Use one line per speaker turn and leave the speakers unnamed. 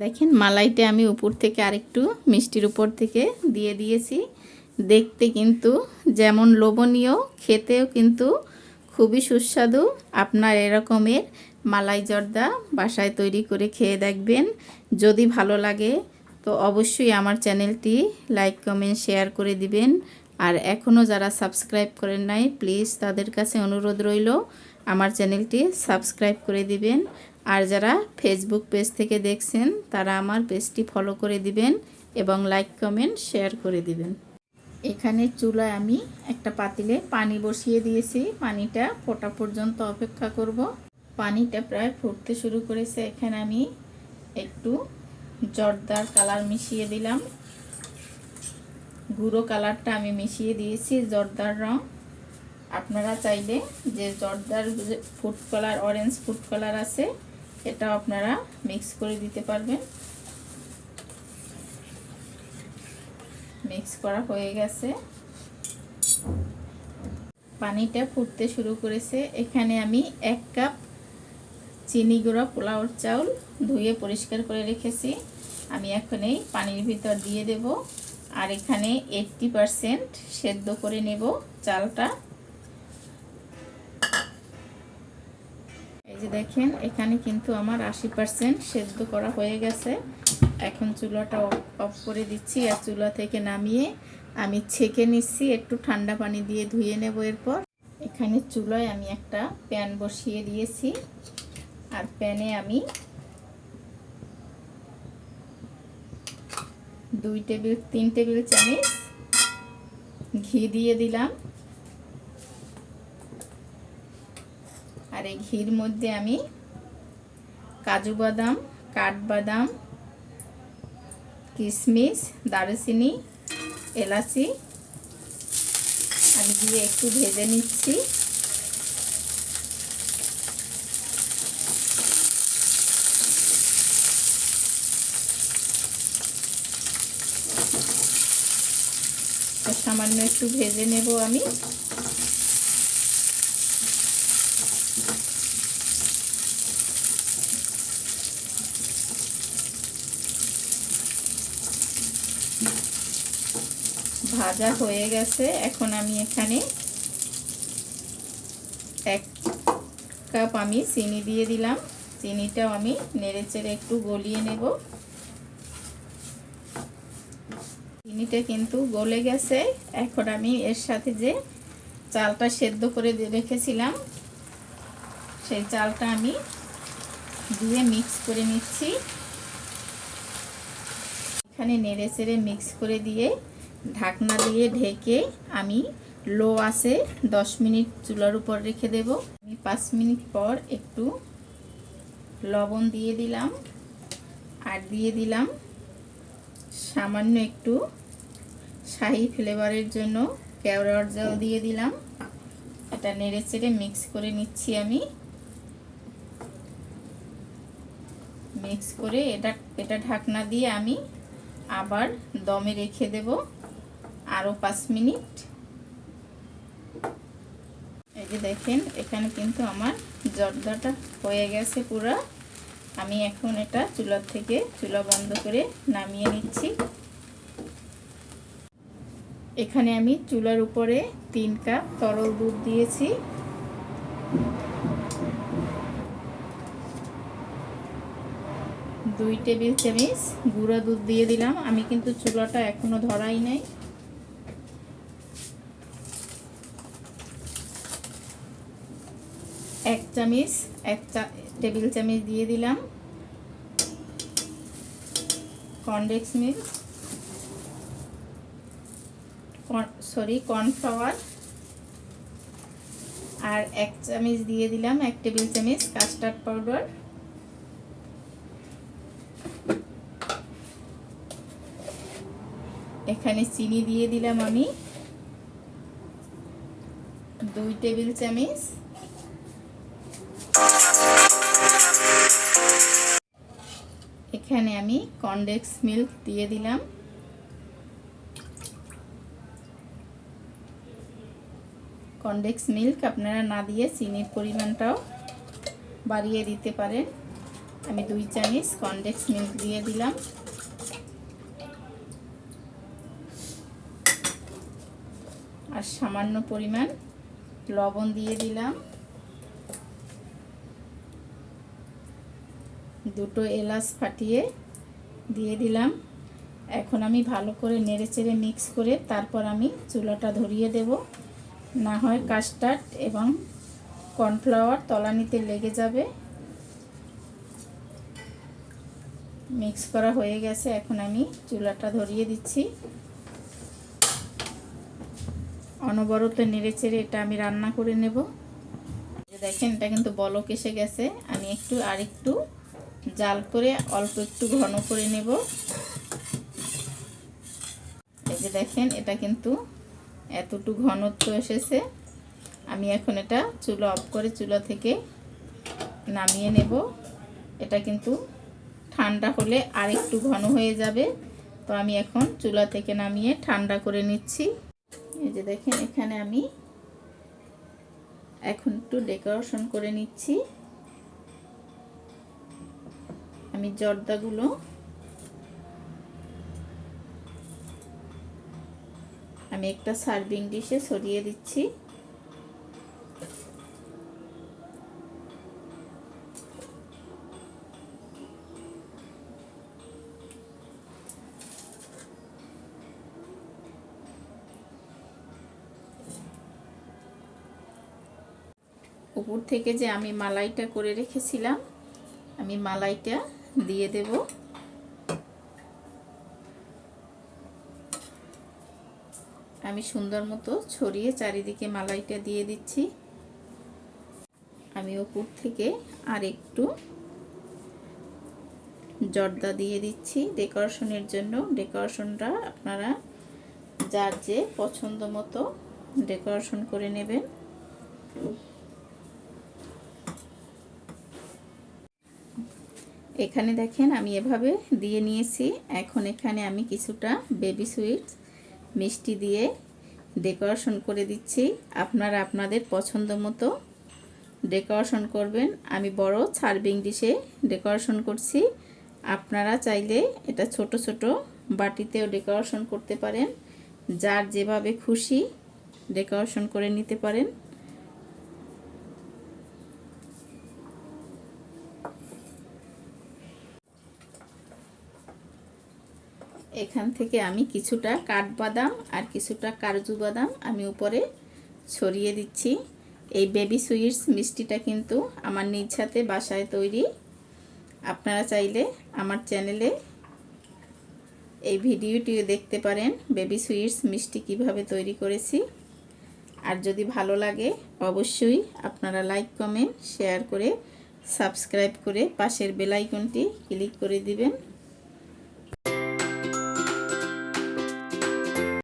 দেখেন, মালাইটা আমি উপর থেকে আরেকটু মিষ্টির উপর থেকে দিয়ে দিয়েছি। দেখতে কিন্তু যেমন লোভনীয়, খেতেও কিন্তু খুবই সুস্বাদু। আপনার এরকমের মালাই জর্দা বাসায় তৈরি করে খেয়ে দেখবেন। যদি ভালো লাগে, তো অবশ্যই আমার চ্যানেলটি লাইক, কমেন্ট, শেয়ার করে দিবেন। আর এখনও যারা সাবস্ক্রাইব করেন নাই, প্লিজ তাদের কাছে অনুরোধ রইল, আমার চ্যানেলটি সাবস্ক্রাইব করে দিবেন। আর যারা ফেসবুক পেজ থেকে দেখছেন, তারা আমার পেজটি ফলো করে দিবেন এবং লাইক কমেন্ট শেয়ার করে দিবেন। এখানে চুলায় আমি একটা পাতিলে পানি বসিয়ে দিয়েছি। পানিটা ফোটা পর্যন্ত অপেক্ষা করব। পানিটা প্রায় ফুটতে শুরু করেছে। এখানে আমি একটু জর্দার কালার মিশিয়ে দিলাম। গুঁড়ো কালারটা আমি মিশিয়ে দিয়েছি জর্দার রং। আপনারা চাইলে যে জর্দার food colour orange food colour আছে এটাও আপনারা মিক্স করে দিতে পারবেন। মিক্স করা হয়ে গেছে। পানিটা ফুটতে শুরু করেছে। এখানে আমি এক কাপ চিনি গুঁড়া পোলাওর চাউল ধুয়ে পরিষ্কার করে রেখেছি। আমি এখন এই পানির ভিতর দিয়ে দেব। আর এখানে এইটটি পারসেন্ট সেদ্ধ করে নেব চালটা এই যে দেখেন, এখানে কিন্তু আমার আশি পারসেন্ট সেদ্ধ করা হয়ে গেছে। এখন চুলাটা অফ করে দিচ্ছি আর চুলা থেকে নামিয়ে আমি ছেঁকে নিচ্ছি, একটু ঠান্ডা পানি দিয়ে ধুয়ে নেব এরপর। এখানে চুলায় আমি একটা প্যান বসিয়ে দিয়েছি আর প্যানে আমি দুই টেবিল, তিন টেবিল চামচ ঘি দিয়ে দিলাম। আর এই ঘির মধ্যে আমি কাজু বাদাম, কাঠবাদাম, কিশমিশ, দারুচিনি, এলাচি, আমি দিয়ে একটু ভেজে নিচ্ছি। সামান্য একটু ভেজে নেব আমি। ভাজা হয়ে গেছে। এখন আমি এখানে এক কাপ আমি চিনি দিয়ে দিলাম। চিনিটাও আমি নেড়ে চেড়ে একটু গলিয়ে নেব। চিনিটা কিন্তু গলে গেছে। এখন আমি এর সাথে যে চালটা সেদ্ধ করে রেখেছিলাম, সেই চালটা আমি দিয়ে মিক্স করে নিচ্ছি। এখানে নেড়ে চেড়ে মিক্স করে দিয়ে ঢাকনা দিয়ে ঢেকে আমি লো আসে দশ মিনিট চুলার উপর রেখে দেব। আমি পাঁচ মিনিট পর একটু লবণ দিয়ে দিলাম আর দিয়ে দিলাম সামান্য একটু শাহি ফ্লেভারের জন্য কেওড়ার জল দিয়ে দিলাম। এটা নেড়ে চেড়ে মিক্স করে নিচ্ছি আমি। মিক্স করে এটা এটা ঢাকনা দিয়ে আমি আবার দমে রেখে দেব আরও পাঁচ মিনিট। এই যে দেখেন, এখানে কিন্তু আমার জর্দাটা হয়ে গেছে পুরো। আমি এখন এটা চুলার থেকে চুলা বন্ধ করে নামিয়ে নিচ্ছি। এখানে আমি চুলার উপরে তিন কাপ তরল দুধ দিয়েছি। দুই টেবিল চামচ গুঁড়ো দুধ দিয়ে দিলাম। আমি কিন্তু চুলাটা এখনও ধরাই নাই। এক চামচ, এক টেবিল চামচ দিয়ে দিলাম। Condensed milk. Sorry, cornflour. আর এক চামচ দিয়ে দিলাম, এক টেবিল চামচ কাস্টার্ড পাউডার। এখানে চিনি দিয়ে দিলাম আমি। দুই টেবিল চামচ। এখানে আমি কনডেক্স মিল্ক দিয়ে দিলাম। কনডেক্স মিল্ক আপনারা না দিয়ে চিনির পরিমাণটাও বাড়িয়ে দিতে পারেন। আমি দুই চামচ কনডেক্স মিল্ক দিয়ে দিলাম। আর সামান্য পরিমাণ লবণ দিয়ে দিলাম। দুটো এলাচ ফাটিয়ে দিয়ে দিলাম। এখন আমি ভালো করে নেড়ে চেড়ে মিক্স করে তারপর আমি চুলাটা ধরিয়ে দেব। না হয় কাস্টার্ড এবং কর্নফ্লাওয়ার তলানিতে লেগে যাবে। মিক্স করা হয়ে গেছে। এখন আমি চুলাটা ধরিয়ে দিচ্ছি। অনবরত নেড়ে চেড়ে এটা আমি রান্না করে নেব। দেখেন, এটা কিন্তু বলক এসে গেছে। আমি একটু আর একটু জাল করে অল্প একটু ঘন করে নেব। এই যে দেখেন, এটা কিন্তু এতটু ঘনত্ব এসেছে। আমি এখন এটা চুলো অফ করে চুলা থেকে নামিয়ে নেব। এটা কিন্তু ঠান্ডা হলে আর একটু ঘন হয়ে যাবে। তো আমি এখন চুলা থেকে নামিয়ে ঠান্ডা করে নিচ্ছি। এই যে দেখেন, এখানে আমি এখন একটু ডেকোরেশন করে নিচ্ছি। আমি জর্দাগুলো আমি একটা সার্ভিং ডিশে সরিয়ে দিচ্ছি। উপর থেকে যে আমি মালাইটা করে রেখেছিলাম, আমি মালাইটা দিয়ে দেব। আমি সুন্দর মতো ছড়িয়ে চারিদিকে মালাইটা দিয়ে দিচ্ছি। আমি উপর থেকে আর একটু জর্দা দিয়ে দিচ্ছি ডেকোরেশনের জন্য। ডেকোরেশনটা আপনারা যার যে পছন্দ মতো ডেকোরেশন করে নেবেন। এখানে দেখেন আমি এভাবে দিয়ে নিয়েছি। এখন এখানে আমি কিছুটা বেবি সুইটস মিষ্টি দিয়ে ডেকোরেশন করে দিচ্ছি। আপনারা আপনাদের পছন্দ মতো ডেকোরেশন করবেন। আমি বড় সার্ভিং ডিশে ডেকোরেশন করছি। আপনারা চাইলে এটা ছোট ছোট বাটিতেও ডেকোরেশন করতে পারেন। যার যেভাবে খুশি ডেকোরেশন করে নিতে পারেন। এখান থেকে আমি কিছুটা কাঠবাদাম আর কিছুটা কাজু বাদাম আমি উপরে ছড়িয়ে দিচ্ছি। এই বেবি সুইটস মিষ্টিটা কিন্তু আমার নিজ হাতে বাসায় তৈরি। আপনারা চাইলে আমার চ্যানেলে এই ভিডিওটিও দেখতে পারেন বেবি সুইটস মিষ্টি কীভাবে তৈরি করেছি। আর যদি ভালো লাগে, অবশ্যই আপনারা লাইক কমেন্ট শেয়ার করে সাবস্ক্রাইব করে পাশের বেলাইকনটি ক্লিক করে দিবেন।